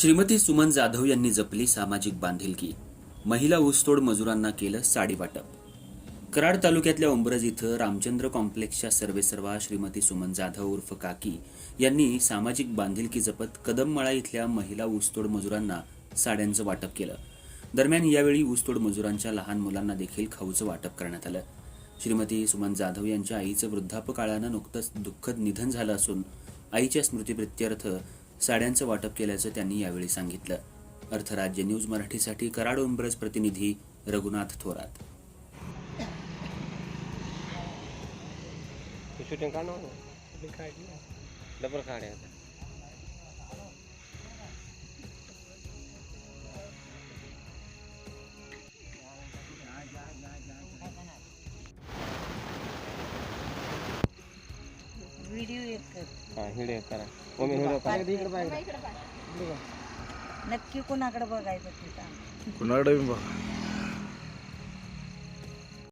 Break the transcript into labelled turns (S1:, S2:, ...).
S1: श्रीमती सुमन जाधव यांनी जपली सामाजिक बांधिलकी. महिला ऊसतोड मजुरांना केलं साडी वाटप. कराड तालुक्यातल्या उंबरज इथं रामचंद्र कॉम्प्लेक्सच्या सर्वेसर्वा श्रीमती सुमन जाधव उर्फ काकी यांनी सामाजिक बांधिलकी जपत कदममाळा इथल्या महिला ऊसतोड मजुरांना साड्यांचं वाटप केलं. दरम्यान यावेळी ऊसतोड मजुरांच्या लहान मुलांना देखील खाऊचं वाटप करण्यात आलं. श्रीमती सुमन जाधव यांच्या आईचं वृद्धापकाळानं नुकतंच दुःखद निधन झालं असून आईच्या स्मृतीप्रित्यर्थ साड्यांचं वाटप केल्याचं त्यांनी यावेळी सांगितलं. अर्थराज्य न्यूज मराठीसाठी कराड उंबरज प्रतिनिधी रघुनाथ थोरात.
S2: शूटिंग काढ डबल काढ
S3: व्हिडिओ एक कर.
S2: हा हिडे करा. मम्मी हिडे करा? इकडे पाहिजे
S3: नक्की कोणाकडे बघायचं ते सांग.
S4: कुणाकडे बी बघा.